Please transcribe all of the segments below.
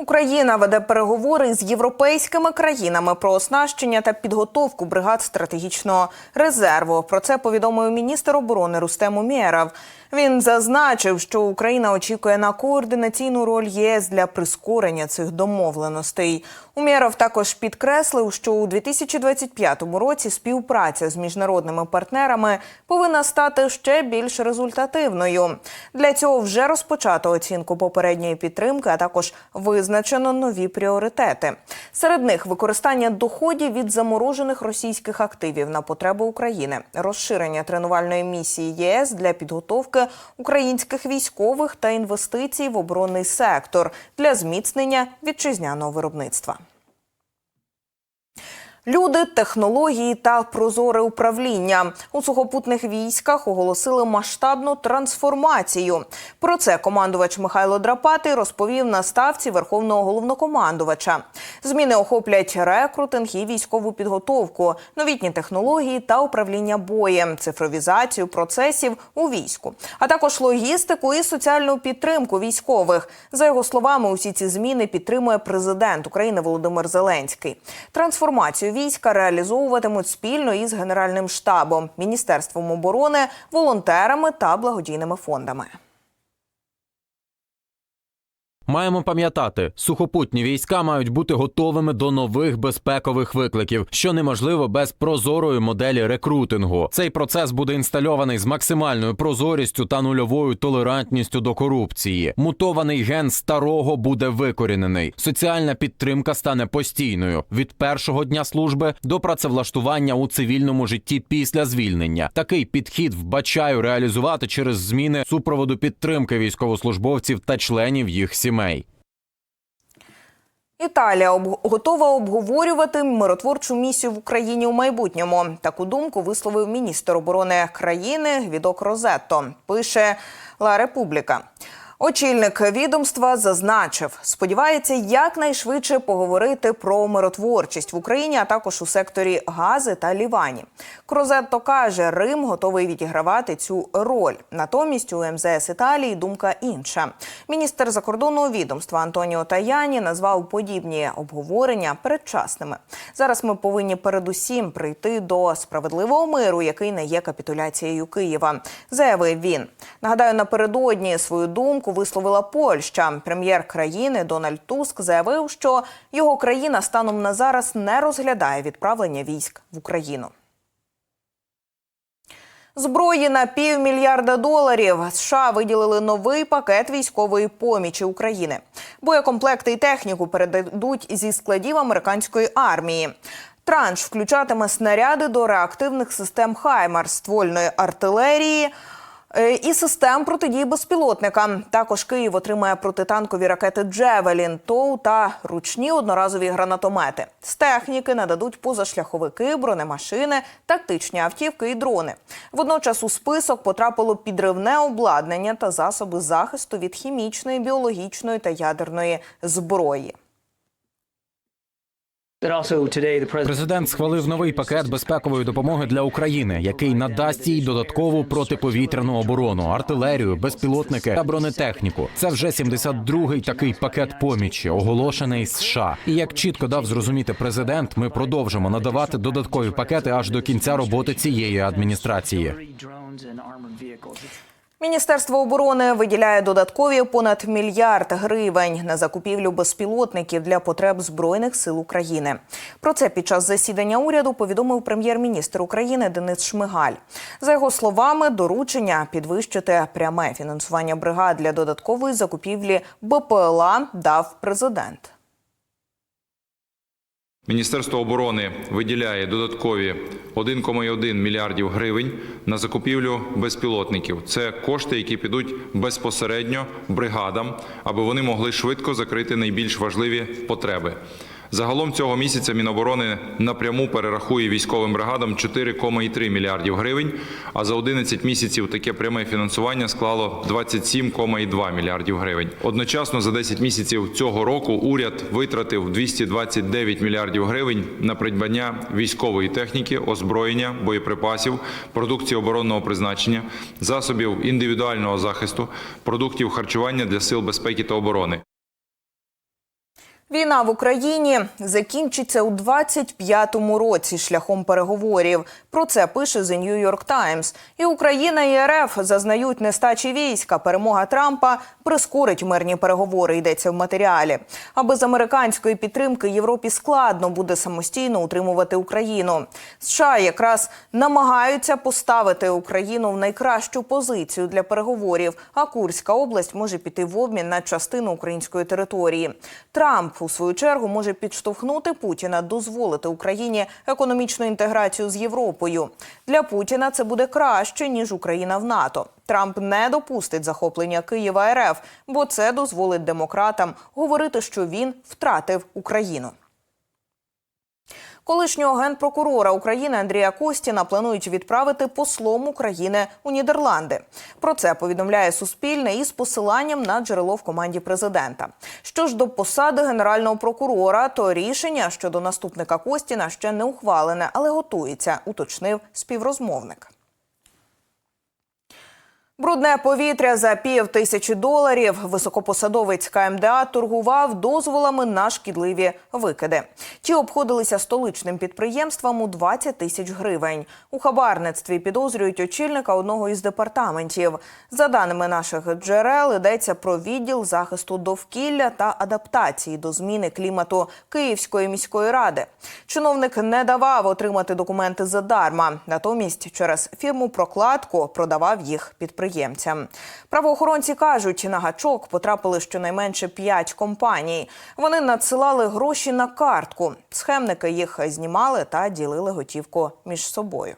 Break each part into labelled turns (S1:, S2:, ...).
S1: Україна веде переговори з європейськими країнами про оснащення та підготовку бригад стратегічного резерву. Про це повідомив міністр оборони Рустем Умєров. Він зазначив, що Україна очікує на координаційну роль ЄС для прискорення цих домовленостей. Умєров також підкреслив, що у 2025 році співпраця з міжнародними партнерами повинна стати ще більш результативною. Для цього вже розпочато оцінку попередньої підтримки, а також визначено нові пріоритети. Серед них використання доходів від заморожених російських активів на потреби України, розширення тренувальної місії ЄС для підготовки українських військових та інвестицій в оборонний сектор для зміцнення вітчизняного виробництва. Люди, технології та прозоре управління у сухопутних військах оголосили масштабну трансформацію. Про це командувач Михайло Драпатий розповів на ставці верховного головнокомандувача. Зміни охоплять рекрутинг і військову підготовку, новітні технології та управління боєм, цифровізацію процесів у війську, а також логістику і соціальну підтримку військових. За його словами, усі ці зміни підтримує президент України Володимир Зеленський. Трансформацію війська реалізовуватимуть спільно із Генеральним штабом, міністерством оборони, волонтерами та благодійними фондами.
S2: Маємо пам'ятати, сухопутні війська мають бути готовими до нових безпекових викликів, що неможливо без прозорої моделі рекрутингу. Цей процес буде інстальований з максимальною прозорістю та нульовою толерантністю до корупції. Мутований ген старого буде викорінений. Соціальна підтримка стане постійною від першого дня служби до працевлаштування у цивільному житті після звільнення. Такий підхід вбачаю реалізувати через зміни супроводу підтримки військовослужбовців та членів їх сімей.
S1: Італія об... готова обговорювати миротворчу місію в Україні у майбутньому. Таку думку висловив міністр оборони країни Гвідок Розетто. Пише Ла Републіка. Очільник відомства зазначив, сподівається якнайшвидше поговорити про миротворчість в Україні, а також у секторі Гази та Лівані. Крозетто каже, Рим готовий відігравати цю роль. Натомість у МЗС Італії думка інша. Міністр закордонного відомства Антоніо Таяні назвав подібні обговорення передчасними. Зараз ми повинні передусім прийти до справедливого миру, який не є капітуляцією Києва. Заявив він. Нагадаю, напередодні свою думку висловила Польща. Прем'єр країни Дональд Туск заявив, що його країна станом на зараз не розглядає відправлення військ в Україну. Зброї на півмільярда доларів США виділили новий пакет військової помічі України. Боєкомплекти і техніку передадуть зі складів американської армії. Транш включатиме снаряди до реактивних систем Хаймар, ствольної артилерії. Е, І систем протидії безпілотникам. Також Київ отримає протитанкові ракети Джевелін, ТОУ та ручні одноразові гранатомети. З техніки нададуть позашляховики, бронемашини, тактичні автівки і дрони. Водночас у список потрапило підривне обладнання та засоби захисту від хімічної, біологічної та ядерної зброї.
S2: Президент схвалив новий пакет безпекової допомоги для України, який надасть їй додаткову протиповітряну оборону, артилерію, безпілотники та бронетехніку. Це вже 72-й такий пакет помічі, оголошений США. І як чітко дав зрозуміти президент, ми продовжимо надавати додаткові пакети аж до кінця роботи цієї адміністрації.
S1: Міністерство оборони виділяє додаткові понад мільярд гривень на закупівлю безпілотників для потреб збройних сил України. Про це під час засідання уряду повідомив прем'єр-міністр України Денис Шмигаль. За його словами, доручення підвищити пряме фінансування бригад для додаткової закупівлі БПЛА дав президент.
S3: Міністерство оборони виділяє додаткові 1,1 мільярдів гривень на закупівлю безпілотників. Це кошти, які підуть безпосередньо бригадам, аби вони могли швидко закрити найбільш важливі потреби. Загалом цього місяця Міноборони напряму перерахує військовим бригадам 4,3 мільярдів гривень, а за 11 місяців таке пряме фінансування склало 27,2 мільярдів гривень. Одночасно за 10 місяців цього року уряд витратив 229 мільярдів гривень на придбання військової техніки, озброєння, боєприпасів, продукції оборонного призначення, засобів індивідуального захисту, продуктів харчування для сил безпеки та оборони.
S1: Війна в Україні закінчиться у 25-му році шляхом переговорів. Про це пише The New York Times. І Україна і РФ зазнають нестачі війська. Перемога Трампа прискорить мирні переговори. Йдеться в матеріалі. А без американської підтримки Європі складно буде самостійно утримувати Україну. США якраз намагаються поставити Україну в найкращу позицію для переговорів. А Курська область може піти в обмін на частину української території. Трамп у свою чергу може підштовхнути Путіна дозволити Україні економічну інтеграцію з Європою. Для Путіна це буде краще ніж Україна в НАТО. Трамп не допустить захоплення Києва РФ, бо це дозволить демократам говорити, що він втратив Україну. Колишнього генпрокурора України Андрія Костіна планують відправити послом України у Нідерланди. Про це повідомляє Суспільне із посиланням на джерело в команді президента. Що ж до посади генерального прокурора, то рішення щодо наступника Костіна ще не ухвалене, але готується, уточнив співрозмовник. Брудне повітря за пів тисячі доларів. Високопосадовець КМДА торгував дозволами на шкідливі викиди. Ті обходилися столичним підприємствам у 20 тисяч гривень. У хабарництві підозрюють очільника одного із департаментів. За даними наших джерел, йдеться про відділ захисту довкілля та адаптації до зміни клімату Київської міської ради. Чиновник не давав отримати документи задарма, натомість через фірму прокладку продавав їх підприємцям. Правоохоронці кажуть, на гачок потрапили щонайменше п'ять компаній. Вони надсилали гроші на картку. Схемники їх знімали та ділили готівку між собою.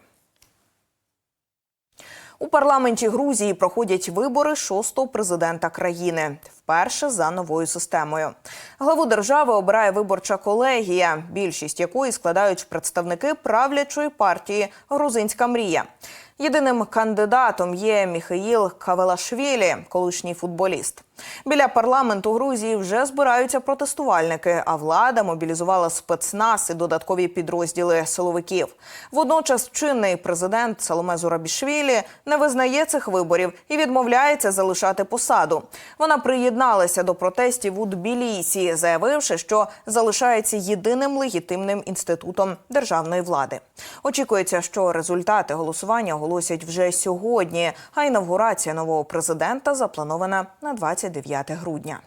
S1: У парламенті Грузії проходять вибори шостого президента країни. Вперше за новою системою. Главу держави обирає виборча колегія, більшість якої складають представники правлячої партії Грузинська мрія. Єдиним кандидатом є Міхаїл Кавелашвілі, колишній футболіст. Біля парламенту Грузії вже збираються протестувальники, а влада мобілізувала спецназ і додаткові підрозділи силовиків. Водночас чинний президент Саломе Зурабішвілі не визнає цих виборів і відмовляється залишати посаду. Вона приєдналася до протестів у Тбілісі, заявивши, що залишається єдиним легітимним інститутом державної влади. Очікується, що результати голосування оголосять вже сьогодні. А інавгурація нового президента запланована на 29 грудня.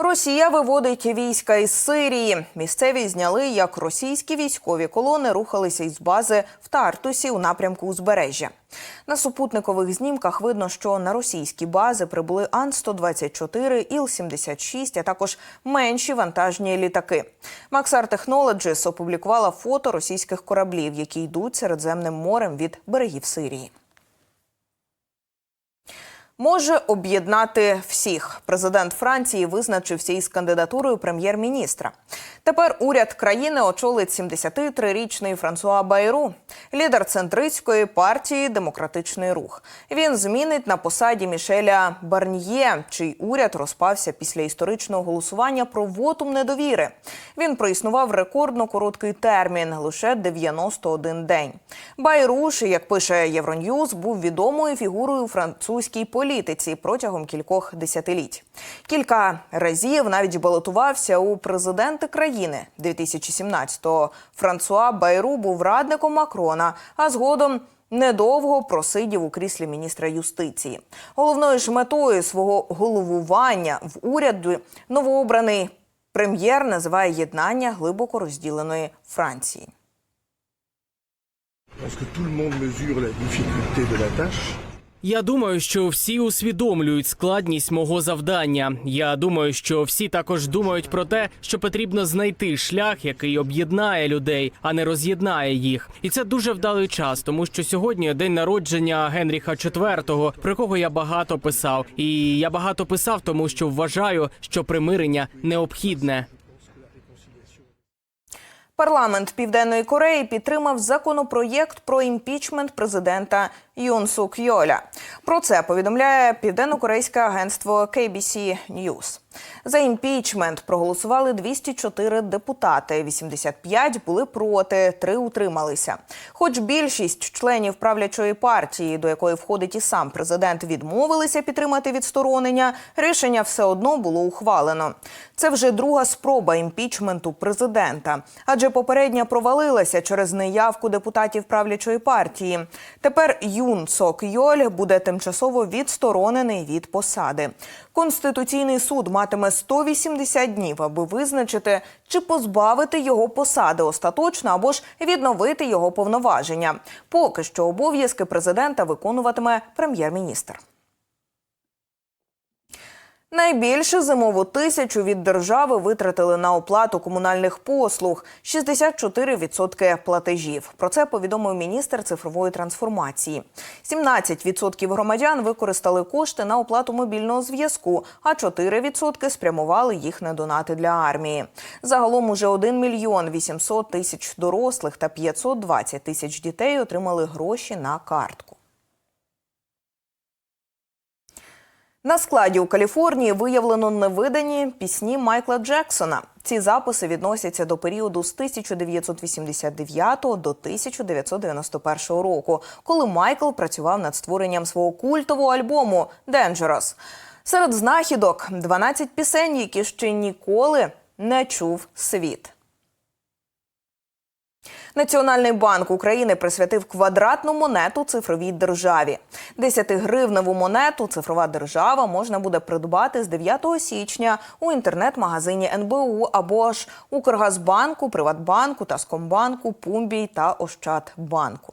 S1: Росія виводить війська із Сирії. Місцеві зняли, як російські військові колони рухалися із бази в Тартусі у напрямку узбережжя. На супутникових знімках видно, що на російські бази прибули Ан-124, Іл-76, а також менші вантажні літаки. Maxar Technologies опублікувала фото російських кораблів, які йдуть Середземним морем від берегів Сирії. Може об'єднати всіх. Президент Франції визначився із кандидатурою прем'єр-міністра. Тепер уряд країни очолить 73-річний Франсуа Байру, лідер центристської партії Демократичний рух. Він змінить на посаді Мішеля Барньє, чий уряд розпався після історичного голосування про вотум недовіри. Він проіснував рекордно короткий термін лише 91 день. Байруш, як пише Євроньюз, був відомою фігурою французькій політиці політиці протягом кількох десятиліть. Кілька разів навіть балотувався у президенти країни 2017-го. Франсуа Байру був радником Макрона, а згодом. Недовго просидів у кріслі міністра юстиції. Головною ж метою свого головування в уряді новообраний прем'єр називає єднання глибоко розділеної Франції.
S4: Я думаю, що всі усвідомлюють складність мого завдання. Я думаю, що всі також думають про те, що потрібно знайти шлях, який об'єднає людей, а не роз'єднає їх. І це дуже вдалий час, тому що сьогодні день народження Генріха IV, про кого я багато писав. І я багато писав, тому що вважаю, що примирення необхідне.
S1: Парламент Південної Кореї підтримав законопроєкт про імпічмент президента Юн Сук Йоля. Про це повідомляє південно-корейське агентство KBC News. За імпічмент проголосували 204 депутати, 85 були проти, 3 утрималися. Хоч більшість членів правлячої партії, до якої входить і сам президент, відмовилися підтримати відсторонення, рішення все одно було ухвалено. Це вже друга спроба імпічменту президента, адже попередня провалилася через неявку депутатів правлячої партії. Тепер Юн Сок Йоль буде тимчасово відсторонений від посади. Конституційний суд матиме 180 днів, аби визначити, чи позбавити його посади остаточно або ж відновити його повноваження. Поки що обов'язки президента виконуватиме прем'єр-міністр. Найбільше зимову тисячу від держави витратили на оплату комунальних послуг 64% платежів. Про це повідомив міністр цифрової трансформації. 17% громадян використали кошти на оплату мобільного зв'язку, а 4% спрямували їх на донати для армії. Загалом уже 1 мільйон 800 тисяч дорослих та 520 тисяч дітей отримали гроші на картку. На складі у Каліфорнії виявлено невидані пісні Майкла Джексона. Ці записи відносяться до періоду з 1989 до 1991 року, коли Майкл працював над створенням свого культового альбому «Dangerous». Серед знахідок 12 пісень, які ще ніколи не чув світ. Національний банк України присвятив квадратну монету цифровій державі. 10-гривневу монету цифрова держава можна буде придбати з 9 січня у інтернет-магазині НБУ або ж Укргазбанку, Приватбанку, Таскомбанку, Пумбій та Ощадбанку.